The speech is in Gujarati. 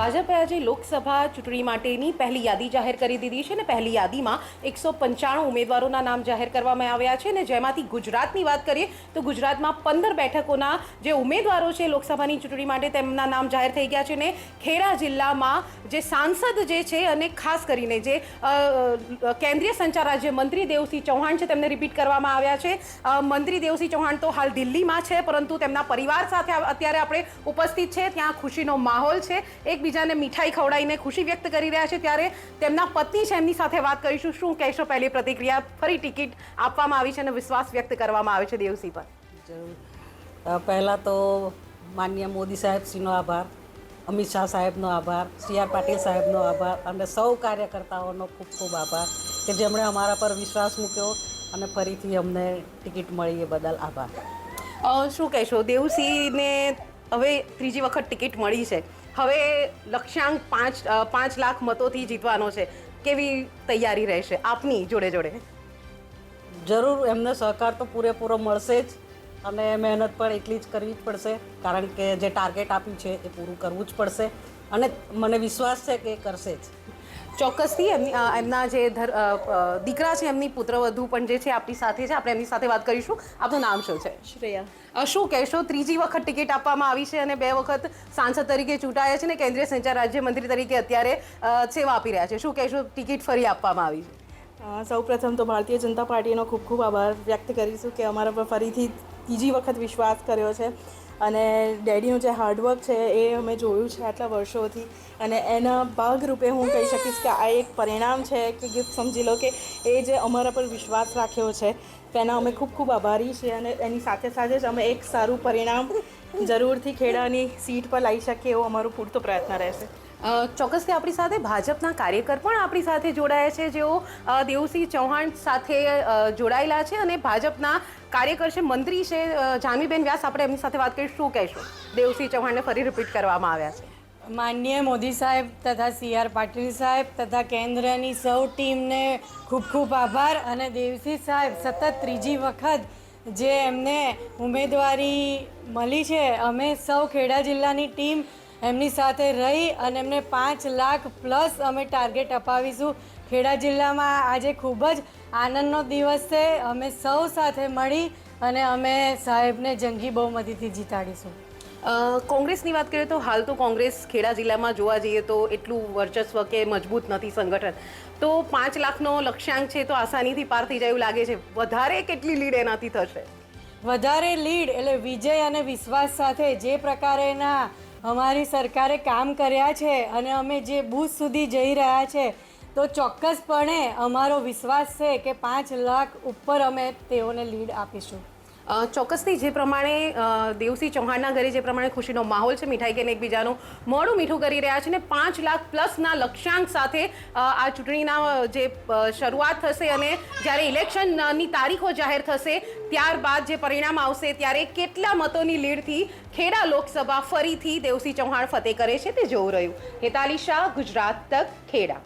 ભાજપે આજે લોકસભા ચૂંટણી માટેની પહેલી યાદી જાહેર કરી દીધી છે ને પહેલી યાદીમાં એકસો પંચાણું ઉમેદવારોના નામ જાહેર કરવામાં આવ્યા છે ને જેમાંથી ગુજરાતની વાત કરીએ તો ગુજરાતમાં પંદર બેઠકોના જે ઉમેદવારો છે લોકસભાની ચૂંટણી માટે તેમના નામ જાહેર થઈ ગયા છે ને ખેડા જિલ્લામાં જે સાંસદ જે છે અને ખાસ કરીને જે કેન્દ્રીય સંચાર રાજ્ય મંત્રી દેવસિંહ ચૌહાણ છે તેમને રિપીટ કરવામાં આવ્યા છે. મંત્રી દેવસિંહ ચૌહાણ તો હાલ દિલ્હીમાં છે પરંતુ તેમના પરિવાર સાથે અત્યારે આપણે ઉપસ્થિત છે, ત્યાં ખુશીનો માહોલ છે. એકબીજાને મીઠાઈ ખવડાવીને ખુશી વ્યક્ત કરી રહ્યા છે ત્યારે તેમના પત્ની છે એમની સાથે વાત કરીશું. શું કહેશો પહેલી પ્રતિક્રિયા? ફરી ટિકિટ આપવામાં આવી છે અને વિશ્વાસ વ્યક્ત કરવામાં આવે છે દેવસિંહ પર. જરૂર. પહેલાં તો માન્ય મોદી સાહેબ શ્રીનો આભાર અમિત શાહ સાહેબનો આભાર સી આર પાટીલ સાહેબનો આભાર અને સૌ કાર્યકર્તાઓનો ખૂબ ખૂબ આભાર કે જેમણે અમારા પર વિશ્વાસ મૂક્યો અને ફરીથી અમને ટિકિટ મળી એ બદલ આભાર. શું કહેશો? દેવસિંહને હવે ત્રીજી વખત ટિકિટ મળી છે. હવે લક્ષ્યાંક પાંચ પાંચ લાખ મતોથી જીતવાનો છે. કેવી તૈયારી રહેશે આપની જોડે જોડે? જરૂર, એમને સહકાર તો પૂરેપૂરો મળશે જ અને મહેનત પણ એટલી જ કરવી જ પડશે. કારણ કે જે ટાર્ગેટ આપ્યું છે એ પૂરું કરવું જ પડશે. અને મને વિશ્વાસ છે કે કરશે જ. ચોક્કસથી એમની એમના જે દીકરા છે એમની પુત્રવધુ પણ જે છે આપણી સાથે છે આપણે એમની સાથે વાત કરીશું. આપનું નામ શું છે? શ્રેયા. શું કહેશો? ત્રીજી વખત ટિકિટ આપવામાં આવી છે અને બે વખત સાંસદ તરીકે ચૂંટાયા છે ને કેન્દ્રીય સંચાર રાજ્યમંત્રી તરીકે અત્યારે સેવા આપી રહ્યા છે. શું કહેશો? ટિકિટ ફરી આપવામાં આવી છે. સૌ સૌપ્રથમ તો ભારતીય જનતા પાર્ટીનો ખૂબ ખૂબ આભાર વ્યક્ત કરીશું કે અમારા પર ફરીથી ત્રીજી વખત વિશ્વાસ કર્યો છે. અને ડેડીનું જે હાર્ડવર્ક છે એ અમે જોયું છે આટલા વર્ષોથી. અને એના ભાગરૂપે હું કહી શકીશ કે આ એક પરિણામ છે કે ગિફ્ટ સમજી લો કે એ જે અમારા પર વિશ્વાસ રાખ્યો છે તેના અમે ખૂબ ખૂબ આભારી છીએ અને એની સાથે સાથે જ અમે એક સારું પરિણામ જરૂરથી ખેડાની સીટ પર લાવી શકીએ એવો અમારો પૂરતો પ્રયત્ન રહેશે. ચોક્કસથી આપણી સાથે ભાજપના કાર્યકર પણ આપણી સાથે જોડાયા છે. જેઓ દેવસિંહ ચૌહાણ સાથે જોડાયેલા છે અને ભાજપના કાર્યકર છે, મંત્રી છે જાનવીબેન વ્યાસ. આપણે એમની સાથે વાત કરીશું. શું કહેશું? દેવસિંહ ચૌહાણને ફરી રિપીટ કરવામાં આવ્યા છે. માનનીય મોદી સાહેબ તથા સી આર પાટીલ સાહેબ તથા કેન્દ્રની સૌ ટીમને ખૂબ ખૂબ આભાર અને દેવસિંહ સાહેબ સતત ત્રીજી વખત જે એમને ઉમેદવારી મળી છે, અમે સૌ ખેડા જિલ્લાની ટીમ એમની સાથે રહી અને એમને પાંચ લાખ પ્લસ અમે ટાર્ગેટ અપાવીશું. ખેડા જિલ્લામાં આજે ખૂબ જ આનંદનો દિવસ છે, અમે સૌ સાથે મળી અને અમે સાહેબને જંગી બહુમતીથી જીતાડીશું. કોંગ્રેસની વાત કરીએ તો હાલ તો કોંગ્રેસ ખેડા જિલ્લામાં જોવા જઈએ તો એટલું વર્ચસ્વ કે મજબૂત નથી સંગઠન. તો પાંચ લાખનો લક્ષ્યાંક છે તો આસાનીથી પાર થઈ જાય એવું લાગે છે. વધારે કેટલી લીડ એનાથી થશે? વધારે લીડ એટલે વિજય અને વિશ્વાસ સાથે જે પ્રકારેના અમારી સરકારે કામ કર્યા છે અને અમે જે બૂથ સુધી જઈ રહ્યા છે, તો ચોક્કસપણે અમારો વિશ્વાસ છે કે પાંચ લાખ ઉપર અમે તેઓને લીડ આપીશું. ચોક્કસથી જે પ્રમાણે દેવસિંહ ચૌહાણના ઘરે જે પ્રમાણે ખુશીનો માહોલ છે, મીઠાઈ કે એકબીજાનું મોડું મીઠું કરી રહ્યા છે ને પાંચ લાખ પ્લસના લક્ષ્યાંક સાથે આ ચૂંટણીના જે શરૂઆત થશે અને જ્યારે ઇલેક્શનની તારીખો જાહેર થશે, ત્યારબાદ જે પરિણામ આવશે, ત્યારે કેટલા મતોની લીડથી ખેડા લોકસભા ફરીથી દેવસિંહ ચૌહાણ ફતેહ કરે છે તે જોવું રહ્યું. હેતાલી શાહ, ગુજરાત તક ખેડા.